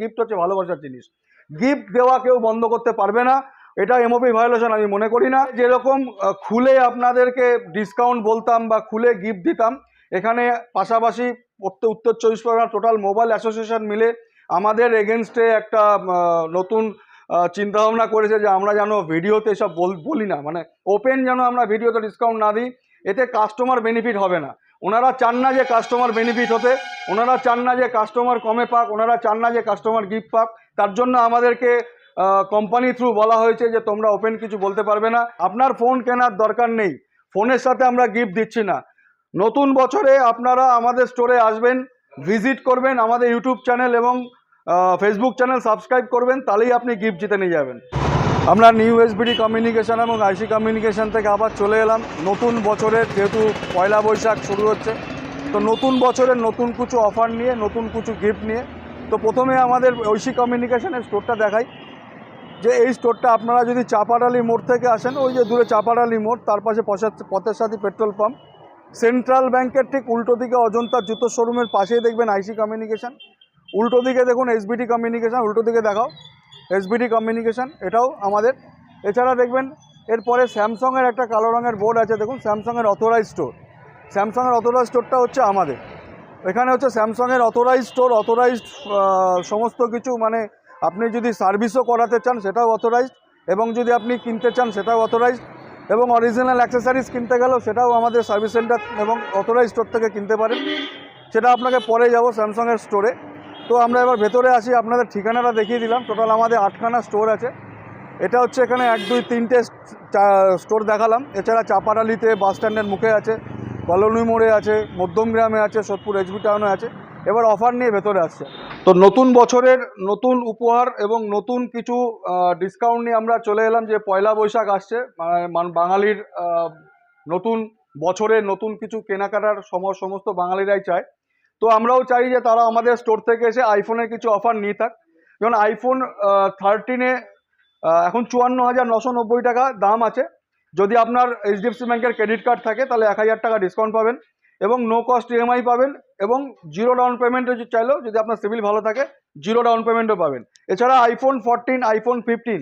Gift হচ্ছে ভালোবাসার জিনিস। গিফট দেওয়া কেউ বন্ধ করতে পারবে না, এটা এমওপি ভায়োলেশন আমি মনে করি না। যেরকম খুলে আপনাদেরকে ডিসকাউন্ট বলতাম বা খুলে গিফট দিতাম, এখানে পাশাপাশি উত্তর চব্বিশ পরগনা টোটাল মোবাইল অ্যাসোসিয়েশন মিলে আমাদের এগেনস্টে একটা নতুন চিন্তাভাবনা করেছে যে আমরা যেন ভিডিওতে এসব বলি না। মানে ওপেন যেন আমরা ভিডিওতে ডিসকাউন্ট না দিই, এতে কাস্টমার বেনিফিট হবে না। ওনারা চান না যে কাস্টমার বেনিফিট হতে, ওনারা চান না যে কাস্টমার কমে পাক, ওনারা চান না যে কাস্টমার গিফট পাক। তার জন্য আমাদেরকে কোম্পানি থ্রু বলা হয়েছে যে তোমরা ওপেন কিছু বলতে পারবে না। আপনার ফোন কেনার দরকার নেই। ফোনের সাথে আমরা গিফট দিচ্ছি না। নতুন বছরে আপনারা আমাদের স্টোরে আসবেন ভিজিট করবেন আমাদের ইউটিউব চ্যানেল এবং ফেসবুক চ্যানেল সাবস্ক্রাইব করবেন, তাহলেই আপনি গিফট জিতে নিয়ে যাবেন। আমরা নিউ এসবিডি কমিউনিকেশন এবং আইসি কমিউনিকেশান থেকে আবার চলে এলাম। নতুন বছরের যেহেতু পয়লা বৈশাখ শুরু হচ্ছে, তো নতুন বছরের নতুন কিছু অফার নিয়ে, নতুন কিছু গিফট নিয়ে, তো প্রথমে আমাদের ঐশী কমিউনিকেশনের স্টোরটা দেখাই। যে এই স্টোরটা আপনারা যদি চাপাডালি মোড় থেকে আসেন, ওই যে দূরে চাপাডালি মোড়, তার পাশে পথের সাথী পেট্রোল পাম্প। সেন্ট্রাল ব্যাংকের ঠিক উল্টো দিকে অজন্তার জুতো শোরুমের পাশেই দেখবেন আইসি কমিউনিকেশন উল্টো দিকে দেখুন এসবিডি কমিউনিকেশন উল্টো দিকে দেখাও। এসবিডি কমিউনিকেশান এটাও আমাদের। এছাড়া দেখবেন, এরপরে স্যামসংয়ের একটা কালো রঙের বোর্ড আছে, দেখুন, স্যামসংয়ের অথোরাইজ স্টোর স্যামসংয়ের অথোরাইজ স্টোরটা হচ্ছে আমাদের। এখানে হচ্ছে স্যামসংয়ের অথোরাইজ স্টোর অথোরাইজড সমস্ত কিছু মানে আপনি যদি সার্ভিসও করাতে চান, সেটাও অথোরাইজড এবং যদি আপনি কিনতে চান, সেটাও অথোরাইজড এবং অরিজিনাল অ্যাক্সেসারিজ কিনতে গেলেও সেটাও আমাদের সার্ভিস সেন্টার এবং অথোরাইজ স্টোর থেকে কিনতে পারেন। সেটা আপনাকে পরে যাব স্যামসংয়ের স্টোরে তো আমরা এবার ভেতরে আসি, আপনাদের ঠিকানাটা দেখিয়ে দিলাম। টোটাল আমাদের আটখানা স্টোর আছে। এটা হচ্ছে এখানে এক, দুই, তিনটে স্টোর দেখালাম। এছাড়া চাপাডালিতে বাস স্ট্যান্ডের মুখে আছে, কলোনি মোড়ে আছে মধ্যমগ্রামে আছে, সোদপুর এইচবি টাউনে আছে। এবার অফার নিয়ে ভেতরে আসছে। তো নতুন বছরের নতুন উপহার এবং নতুন কিছু ডিসকাউন্ট নিয়ে আমরা চলে এলাম যে পয়লা বৈশাখ আসছে। মানে বাঙালির নতুন বছরে নতুন কিছু কেনাকাটার সম- সমস্ত বাঙালিরাই চায়। তো আমরাও চাই যে তারা আমাদের স্টোর থেকে এসে আইফোনের কিছু অফার নিয়ে থাক। যেমন আইফোন থার্টিনে এখন চুয়ান্ন হাজার নশো নব্বই টাকা দাম আছে। যদি আপনার এইচডিএফসি ব্যাংকের ক্রেডিট কার্ড থাকে, তাহলে এক হাজার টাকা ডিসকাউন্ট পাবেন এবং নো কস্ট ইএমআই পাবেন এবং জিরো ডাউন পেমেন্টও চাইলেও যদি আপনার সিভিল ভালো থাকে জিরো ডাউন পেমেন্টও পাবেন। এছাড়া iPhone fourteen iPhone fifteen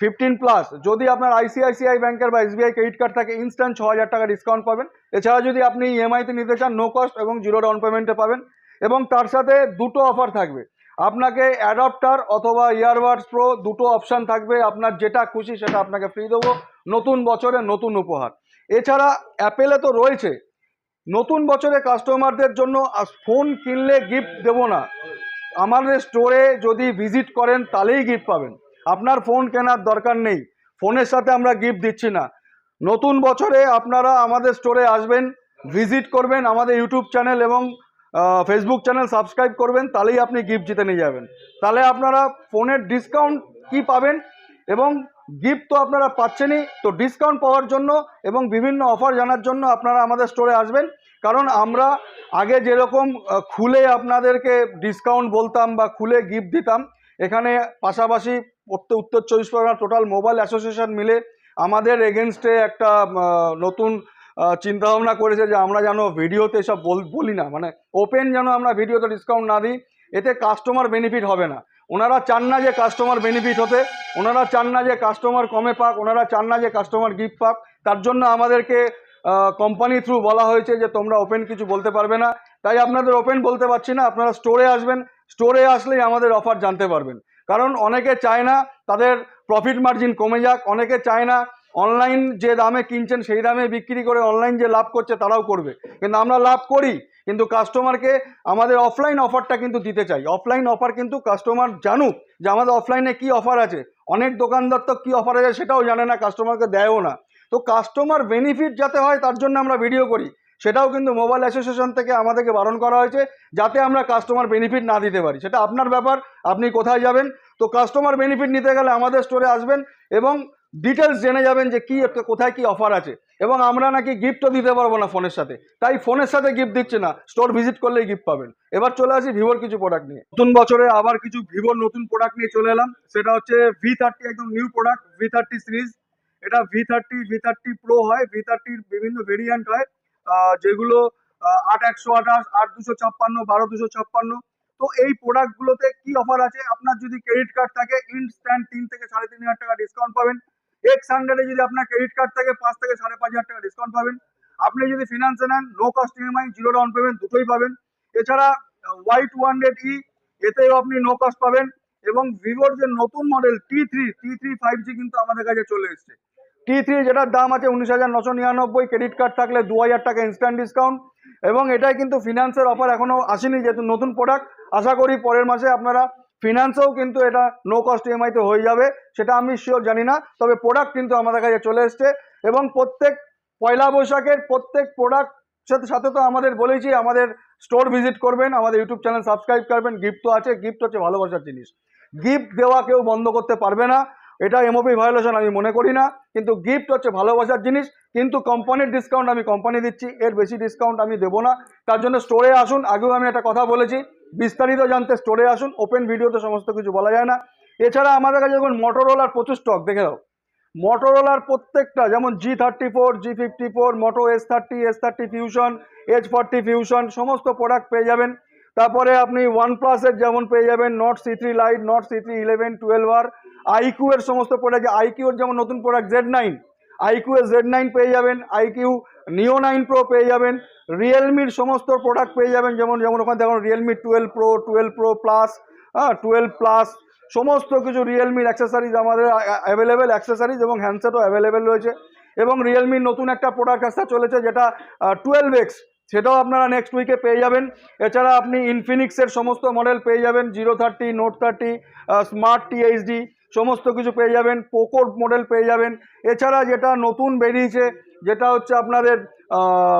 fifteen plus যদি আপনার আইসিআইসিআই ব্যাংকের বা এসবিআই ক্রেডিট কার্ড থাকে ইনস্ট্যান্ট ছ হাজার টাকা ডিসকাউন্ট পাবেন। এছাড়া যদি আপনি ইএমআইতে নিতে চান নো কস্ট এবং জিরো ডাউন পেমেন্টে পাবেন। এবং তার সাথে দুটো অফার থাকবে। আপনাকে অ্যাডাপ্টার অথবা ইয়ারবাডস প্রো দুটো অপশান থাকবে। আপনার যেটা খুশি সেটা আপনাকে ফ্রি দেবো। নতুন বছরে নতুন উপহার। এছাড়া অ্যাপেলে তো রয়েছে। নতুন বছরে কাস্টমারদের জন্য ফোন কিনলে গিফট দেবো না। আমাদের স্টোরে যদি ভিজিট করেন, তাহলেই গিফট পাবেন। আপনার ফোন কেনার দরকার নেই। ফোনের সাথে আমরা গিফট দিচ্ছি না। নতুন বছরে আপনারা আমাদের স্টোরে আসবেন ভিজিট করবেন আমাদের ইউটিউব চ্যানেল এবং ফেসবুক চ্যানেল সাবস্ক্রাইব করবেন, তাহলেই আপনি গিফট জিতে নিয়ে যাবেন। তাহলে আপনারা ফোনের ডিসকাউন্ট কি পাবেন? এবং গিফট তো আপনারা পাচ্ছেনই, তো ডিসকাউন্ট পাওয়ার জন্য এবং বিভিন্ন অফার জানার জন্য আপনারা আমাদের স্টোরে আসবেন। কারণ আমরা আগে যেরকম খুলে আপনাদেরকে ডিসকাউন্ট বলতাম বা খুলে গিফট দিতাম, এখানে পাশাপাশি উত্তর উত্তর চব্বিশ পরগনা টোটাল মোবাইল অ্যাসোসিয়েশন মিলে আমাদের এগেনস্টে একটা নতুন চিন্তাভাবনা করেছে যে আমরা যেন ভিডিওতে এসব বলি না। মানে ওপেন যেন আমরা ভিডিওতে ডিসকাউন্ট না দিই, এতে কাস্টমার বেনিফিট হবে না। ওনারা চান না যে কাস্টমার বেনিফিট হতে, ওনারা চান না যে কাস্টমার কমে পাক, ওনারা চান না যে কাস্টমার গিফট পাক। তার জন্য আমাদেরকে কোম্পানি থ্রু বলা হয়েছে যে তোমরা ওপেন কিছু বলতে পারবে না। তাই আপনাদের ওপেন বলতে পারছি না, আপনারা স্টোরে আসবেন। স্টোরে আসলেই আমাদের অফার জানতে পারবেন। কারণ অনেকে চায় না তাদের প্রফিট মার্জিন কমে যাক, অনেকে চায় না অনলাইন যে দামে কিনছেন সেই দামে বিক্রি করে অনলাইন যে লাভ করছে তারাও করবে। কিন্তু আমরা লাভ করি, কিন্তু কাস্টমারকে আমাদের অফলাইন অফারটা কিন্তু দিতে চাই। অফলাইন অফার কিন্তু কাস্টমার জানুক যে আমাদের অফলাইনে কি অফার আছে, অনেক দোকানদার তো কী অফার আছে সেটাও জানে না কাস্টমারকে দেয়ও না। তো কাস্টমার বেনিফিট যাতে হয় তার জন্য আমরা ভিডিও করি। সেটাও কিন্তু মোবাইল অ্যাসোসিয়েশন থেকে আমাদেরকে বারণ করা হয়েছে যাতে আমরা কাস্টমার বেনিফিট না দিতে পারি। সেটা আপনার ব্যাপার, আপনি কোথায় যাবেন? তো কাস্টমার বেনিফিট নিতে গেলে আমাদের স্টোরে আসবেন এবং ডিটেলস জেনে যাবেন যে কি কোথায় কি অফার আছে। এবং আমরা নাকি গিফটও দিতে পারব না ফোনের সাথে। তাই ফোনের সাথে গিফট দিচ্ছে না স্টোর ভিজিট করলেই গিফট পাবেন। এবার চলে আসি ভিভোর কিছু প্রোডাক্ট নিয়ে। নতুন বছরে আবার কিছু ভিভোর নতুন প্রোডাক্ট নিয়ে চলে এলাম। সেটা হচ্ছে ভি থার্টি একদম new product V thirty series এটা V thirty V thirty pro হয়। ভি থার্টির বিভিন্ন ভেরিয়েন্ট হয়। যেগুলো আট একশো আঠাশ, আট দুশো ছাপ্পান্ন, বারো দুশো ছাপ্পান্ন। তো এই প্রোডাক্টগুলোতে কি অফার আছে? আপনার যদি ক্রেডিট কার্ড থাকে ইনস্ট্যান্ট তিন থেকে সাড়ে তিন হাজার টাকা ডিসকাউন্ট পাবেন। এক্স হান্ড্রেডে যদি আপনার ক্রেডিট কার্ড থাকে, পাঁচ থেকে সাড়ে পাঁচ হাজার টাকা ডিসকাউন্ট পাবেন। আপনি যদি ফিনান্সে নেন no cost EMI zero down payment দুটোই পাবেন। এছাড়া ওয়াই টু হান্ড্রেড ই এতেও আপনি নো কস্ট পাবেন। এবং ভিভোর যে নতুন model T three T three five G কিন্তু আমাদের কাছে চলে এসছে। টি থ্রি যেটার দাম আছে উনিশ হাজার নশো নিরানব্বই ক্রেডিট কার্ড থাকলে দু হাজার টাকা ইনস্ট্যান্ট ডিসকাউন্ট এবং এটাই কিন্তু ফিনান্সের অফার এখনও আসেনি যেহেতু নতুন প্রোডাক্ট আশা করি পরের মাসে আপনারা ফিনান্সেও কিন্তু এটা নো কস্ট ইএমআইতে হয়ে যাবে, সেটা আমি শিওর জানি না, তবে প্রোডাক্ট কিন্তু আমাদের কাছে চলে এসছে এবং প্রত্যেক পয়লা বৈশাখের প্রত্যেক প্রোডাক্ট সাথে সাথে তো আমাদের বলেছি আমাদের স্টোর ভিজিট করবেন, আমাদের ইউটিউব চ্যানেল সাবস্ক্রাইব করবেন গিফট তো আছে গিফট হচ্ছে ভালোবাসার জিনিস। গিফট দেওয়া কেউ বন্ধ করতে পারবে না। এটা এমওপি ভায়োলেশন আমি মনে করি না, কিন্তু গিফট হচ্ছে ভালোবাসার জিনিস, কিন্তু কোম্পানির ডিসকাউন্ট আমি কোম্পানি দিচ্ছি, এর বেশি ডিসকাউন্ট আমি দেবো না। তার জন্য স্টোরে আসুন, আগেও আমি একটা কথা বলেছি, বিস্তারিত জানতে স্টোরে আসুন ওপেন ভিডিওতে সমস্ত কিছু বলা যায় না। এছাড়া আমাদের কাছে যখন মোটরোলার প্রচুর স্টক দেখে দাও মোটরোলার প্রত্যেকটা, যেমন G thirty four G fifty four moto S thirty S thirty fusion H forty fusion সমস্ত প্রোডাক্ট পেয়ে যাবেন। তারপরে আপনি ওয়ান প্লাসের যেমন পেয়ে যাবেন Nord C three lite Nord C three eleven twelve আর আইকিউ এর সমস্ত প্রোডাক্ট আইকিউর যেমন নতুন প্রোডাক্ট জেড নাইন আইকিউ এর জেড নাইন পেয়ে যাবেন আইকিউ নিও নাইন প্রো পেয়ে যাবেন রিয়েলমির সমস্ত প্রোডাক্ট পেয়ে যাবেন, যেমন যেমন ওখানে দেখুন Realme twelve pro twelve pro plus হ্যাঁ টুয়েলভ প্লাস সমস্ত কিছু রিয়েলমির অ্যাক্সেসারিজ আমাদের অ্যাভেলেবেল অ্যাক্সেসারিজ এবং হ্যান্ডসেটও অ্যাভেলেবেল রয়েছে। এবং রিয়েলমির নতুন একটা প্রোডাক্ট আসতে চলেছে যেটা টুয়েলভ এক্স সেটাও আপনারা নেক্সট উইকে পেয়ে যাবেন। এছাড়া আপনি ইনফিনিক্সের সমস্ত মডেল পেয়ে যাবেন zero thirty note thirty smart THD সমস্ত কিছু পেয়ে যাবেন, পোকোর মডেল পেয়ে যাবেন। এছাড়া যেটা নতুন বেরিয়েছে, যেটা হচ্ছে আপনাদের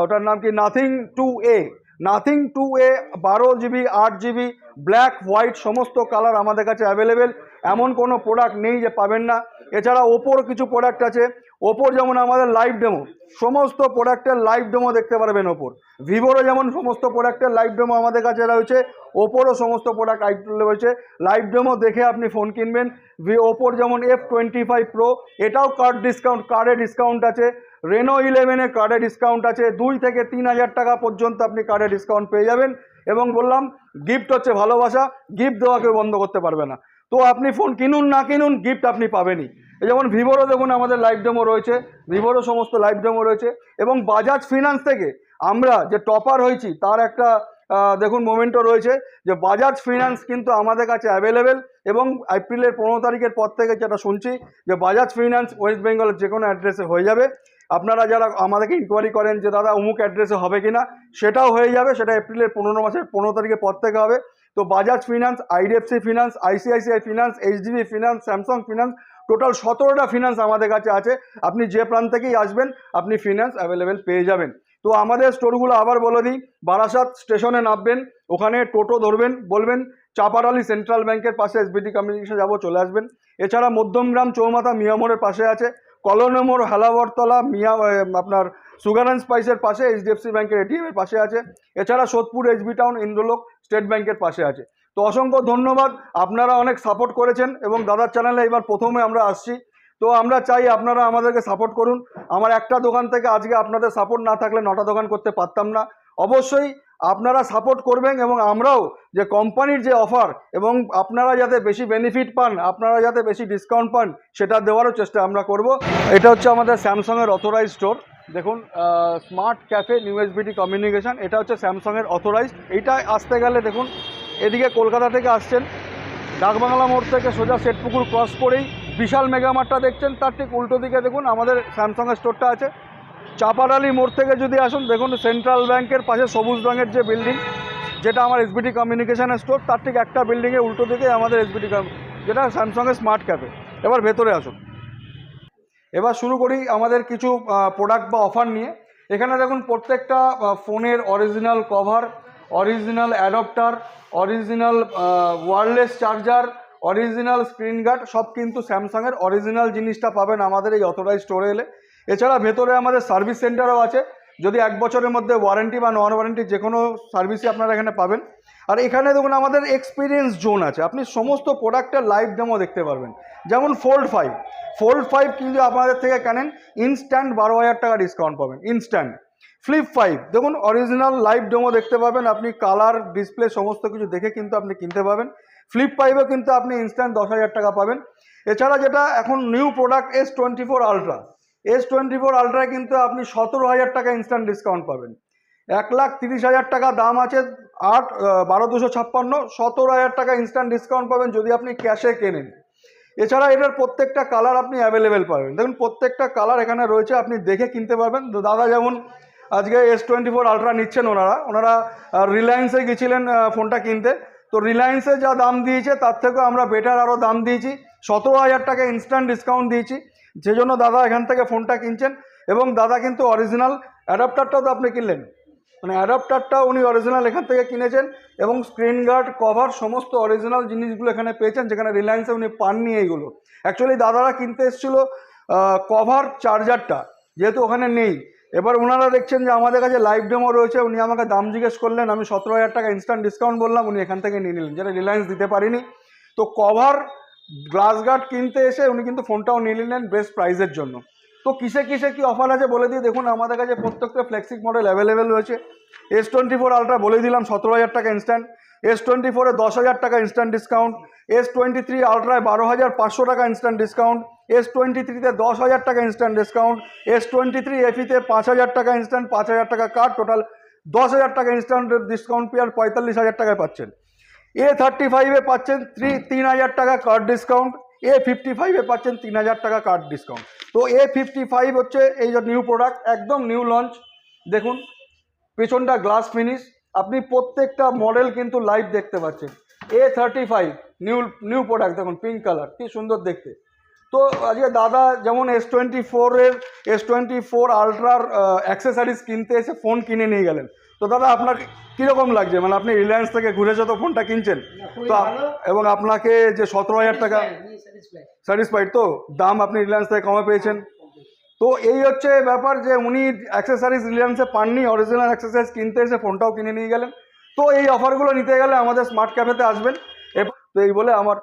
ওটার নাম কি? Nothing two A nothing two A বারো জিবি আট জিবি ব্ল্যাক হোয়াইট সমস্ত কালার আমাদের কাছে অ্যাভেলেবেল এমন কোনো প্রোডাক্ট নেই যে পাবেন না। এছাড়া ওপোর কিছু প্রোডাক্ট আছে। ওপোর যেমন আমাদের লাইভ ডেমো সমস্ত প্রোডাক্টের লাইভ ডেমো দেখতে পারবেন ওপোর ভিভোরও যেমন সমস্ত প্রোডাক্টের লাইভ ডেমো আমাদের কাছে রয়েছে। ওপোরও সমস্ত প্রোডাক্ট লাইভ রয়েছে। লাইভ ডেমো দেখে আপনি ফোন কিনবেন। ভি ওপোর যেমন এফ টোয়েন্টি ফাইভ প্রো এটাও কার্ড ডিসকাউন্ট কার্ডে ডিসকাউন্ট আছে। রেনো ইলেভেনে কার্ডে ডিসকাউন্ট আছে। দুই থেকে তিন হাজার টাকা পর্যন্ত আপনি কার্ডে ডিসকাউন্ট পেয়ে যাবেন। এবং বললাম গিফট হচ্ছে ভালোবাসা। গিফট দেওয়া কেউ বন্ধ করতে পারবে না। তো আপনি ফোন কিনুন না কিনুন গিফট আপনি পাবেনই। যেমন ভিভোরও দেখুন, আমাদের লাইভ ডেমো রয়েছে। ভিভোরও সমস্ত লাইভ ডেমো রয়েছে। এবং বাজাজ ফিনান্স থেকে আমরা যে টপার হয়েছি, তার একটা দেখুন মোমেন্টও রয়েছে যে বাজাজ ফিনান্স কিন্তু আমাদের কাছে অ্যাভেলেবেল এবং এপ্রিলের পনেরো তারিখের পর থেকে যেটা শুনছি, যে বাজাজ ফিনান্স ওয়েস্ট বেঙ্গলের যে কোনো অ্যাড্রেসে হয়ে যাবে। আপনারা যারা আমাদেরকে ইনকোয়ারি করেন যে, দাদা, অমুক অ্যাড্রেসে হবে কিনা? সেটাও হয়ে যাবে, সেটা এপ্রিলের পনেরো মাসের পনেরো তারিখের পর থেকে হবে। তো Bajaj finance IDFC finance ICICI finance HDB finance Samsung finance total সতেরোটা ফিনান্স আমাদের কাছে আছে। আপনি যে প্রান্ত থেকেই আসবেন, আপনি ফিনান্স অ্যাভেলেবেল পেয়ে যাবেন। তো আমাদের স্টোরগুলো আবার বলে দিই, বারাসাত স্টেশনে নামবেন, ওখানে টোটো ধরবেন, বলবেন চাপাডালি সেন্ট্রাল ব্যাংকের পাশে এসবিটি কমিউনিকেশন যাব, চলে আসবেন। এছাড়া মধ্যমগ্রাম চৌমাথা মিয়ামোড়ের পাশে আছে কলোনেমোর হেলাবরতলা, মিয়া আপনার সুগার স্পাইসের পাশে এইচডিএফসি ব্যাংকের এটিএম এর পাশে আছে। এছাড়া Sodepur HB town Indralok State ব্যাংকের পাশে আছে। তো অসংখ্য ধন্যবাদ, আপনারা অনেক সাপোর্ট করেছেন এবং দাদার চ্যানেলে এবার প্রথমে আমরা আসছি। তো আমরা চাই আপনারা আমাদেরকে সাপোর্ট করুন। আমার একটা দোকান থেকে আজকে আপনাদের সাপোর্ট না থাকলে নটা দোকান করতে পারতাম না। অবশ্যই আপনারা সাপোর্ট করবেন এবং আমরাও যে কোম্পানির যে অফার এবং আপনারা যাতে বেশি বেনিফিট পান, আপনারা যাতে বেশি ডিসকাউন্ট পান, সেটা দেওয়ারও চেষ্টা আমরা করব। এটা হচ্ছে আমাদের স্যামসাংয়ের অথরাইজ স্টোর দেখুন smart cafe new SBT communication এটা হচ্ছে স্যামসাংয়ের অথরাইজড এইটা আসতে গেলে দেখুন, এদিকে কলকাতা থেকে আসছেন, ডাকবাংলা মোড় থেকে সোজা শেটপুকুর ক্রস করেই বিশাল মেগামার্টটা দেখছেন। তার ঠিক উল্টো দিকে দেখুন, আমাদের স্যামসাংয়ের স্টোরটা আছে। চাপাডালি মোড় থেকে যদি আসুন, দেখুন সেন্ট্রাল ব্যাংকের পাশে সবুজ রঙের যে বিল্ডিং যেটা আমার এসবিটি কমিউনিকেশনের স্টোর তার ঠিক একটা বিল্ডিংয়ে উল্টো দিকে আমাদের এসবিটি যেটা স্যামসাংয়ের স্মার্ট ক্যাফে এবার ভেতরে আসুন। এবার শুরু করি আমাদের কিছু প্রোডাক্ট বা অফার নিয়ে। এখানে দেখুন প্রত্যেকটা ফোনের original cover original adapter original wireless charger original screen guard সব কিন্তু স্যামসাংয়ের অরিজিনাল জিনিসটা পাবেন আমাদের এই অথরাইজ স্টোরে এলে। এছাড়া ভেতরে আমাদের সার্ভিস সেন্টারও আছে। যদি এক বছরের মধ্যে ওয়ারেন্টি বা নন ওয়ারেন্টি যে কোনো সার্ভিসই আপনারা এখানে পাবেন। আর এখানে দেখুন, আমাদের এক্সপিরিয়েন্স জোন আছে। আপনি সমস্ত প্রোডাক্টের লাইভ ডেমো দেখতে পারবেন। যেমন ফোল্ড ফাইভ ফোল্ড ফাইভ কিন্তু আপনাদের থেকে কেনেন ইনস্ট্যান্ট বারো হাজার টাকা ডিসকাউন্ট পাবেন। ইনস্ট্যান্ট ফ্লিপ ফাইভ দেখুন অরিজিনাল লাইভ ডেমো দেখতে পাবেন। আপনি কালার ডিসপ্লে সমস্ত কিছু দেখে কিন্তু আপনি কিনতে পাবেন। ফ্লিপ ফাইভও কিন্তু আপনি ইনস্ট্যান্ট দশ হাজার টাকা পাবেন। এছাড়া যেটা এখন new product S twenty four ultra S twenty four আলট্রায় কিন্তু আপনি সতেরো হাজার টাকা ইনস্ট্যান্ট ডিসকাউন্ট পাবেন। এক লাখ তিরিশ হাজার টাকা দাম আছে, আট বারো দুশো ছাপ্পান্ন, সতেরো হাজার টাকা ইনস্ট্যান্ট ডিসকাউন্ট পাবেন যদি আপনি ক্যাশে কেনেন। এছাড়া এটার প্রত্যেকটা কালার আপনি অ্যাভেলেবেল পাবেন। দেখুন, প্রত্যেকটা কালার এখানে রয়েছে, আপনি দেখে কিনতে পারবেন। দাদা যেমন আজকে এস টোয়েন্টি ফোর আলট্রা নিচ্ছেন ওনারা ওনারা রিলায়েন্সে গেছিলেন ফোনটা কিনতে। তো রিলায়েন্সে যা দাম দিয়েছে, তার থেকেও আমরা বেটার আরও দাম দিয়েছি। সতেরো হাজার টাকা ইনস্ট্যান্ট ডিসকাউন্ট দিয়েছি। যে জন্য দাদা এখান থেকে ফোনটা কিনছেন এবং দাদা কিন্তু অরিজিনাল অ্যাডাপ্টারটাও তো আপনি কিনলেন। মানে অ্যাডাপ্টারটা উনি অরিজিনাল এখান থেকে কিনেছেন এবং স্ক্রিন গার্ড কভার সমস্ত অরিজিনাল জিনিসগুলো এখানে পেয়েছেন যেখানে রিলায়েন্সে উনি পাননি এইগুলো। অ্যাকচুয়ালি দাদারা কিনতে এসেছিল কভার চার্জারটা যেহেতু ওখানে নেই। এবার ওনারা দেখছেন যে আমাদের কাছে লাইভ ডেমো রয়েছে, উনি আমাকে দাম জিজ্ঞেস করলেন, আমি সতেরো হাজার টাকা ইনস্ট্যান্ট ডিসকাউন্ট বললাম, উনি এখান থেকে নিয়ে নিলেন, যেটা রিলায়েন্স দিতে পারিনি। তো কভার গ্লাস গার্ড কিনতে এসে উনি কিন্তু ফোনটাও নিয়ে নিলেন বেস্ট প্রাইসের জন্য। তো কিসে কিসে কি অফার আছে বলে দিয়ে দেখুন, আমাদের কাছে প্রত্যেকটা ফ্লেক্সিক মডেল অ্যাভেলেবেল রয়েছে। এস টোয়েন্টি ফোর আলট্রা বলে দিলাম, সতেরো হাজার টাকা ইনস্ট্যান্ট এস টোয়েন্টি ফোরে দশ হাজার টাকা instant discount S twenty three আলট্রায় বারো হাজার পাঁচশো টাকা ইনস্ট্যান্ট ডিসকাউন্ট এস টোয়েন্টি থ্রিতে দশ হাজার টাকা instant discount S twenty three এফিতে পাঁচ হাজার টাকা ইনস্ট্যান্ট পাঁচ হাজার টাকা কার্ড টোটাল দশ হাজার টাকা ইনস্ট্যান্ট ডিসকাউন্ট পেয়ে আর পঁয়তাল্লিশ হাজার টাকায় পাচ্ছেন। এ থার্টি ফাইভে পাচ্ছেন থ্রি তিন হাজার টাকা কার্ড ডিসকাউন্ট এ ফিফটি ফাইভে পাচ্ছেন তিন হাজার টাকা কার্ড ডিসকাউন্ট তো এ ফিফটি ফাইভ হচ্ছে এই যে নিউ প্রোডাক্ট একদম নিউ লঞ্চ দেখুন, পেছনটা গ্লাস ফিনিশ আপনি প্রত্যেকটা মডেল কিন্তু লাইভ দেখতে পাচ্ছেন। A thirty five new new product দেখুন পিঙ্ক কালার কি সুন্দর দেখতে। তো আজকে দাদা যেমন এস টোয়েন্টি ফোরের এস টোয়েন্টি ফোর আলট্রার অ্যাক্সেসারিজ কিনতে এসে ফোন কিনে নিয়ে গেলেন। তো দাদা আপনার কীরকম লাগছে? মানে আপনি রিলায়েন্স থেকে ঘুরে যত ফোনটা কিনছেন? তো এবং আপনাকে যে সতেরো হাজার টাকা স্যাটিসফাইড তো? দাম আপনি রিলায়েন্স থেকে কমে পেয়েছেন। তো এই হচ্ছে ব্যাপার যে উনি অ্যাক্সেসারিজ রিলায়েন্সে পাননি অরিজিনাল অ্যাক্সেসারিজ কিনতে এসে ফোনটাও কিনে নিয়ে গেলেন। তো এই অফারগুলো নিতে গেলে আমাদের স্মার্ট ক্যাফেতে আসবেন। তো এই বলে আমার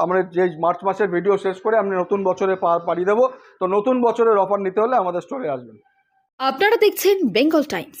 আমরা যে মার্চ মাসের ভিডিও শেষ করে আমি নতুন বছরে পা- পাড়ি দেবো। তো নতুন বছরের অফার নিতে হলে আমাদের স্টোরে আসবেন। আপনারা দেখছেন বেঙ্গল টাইমস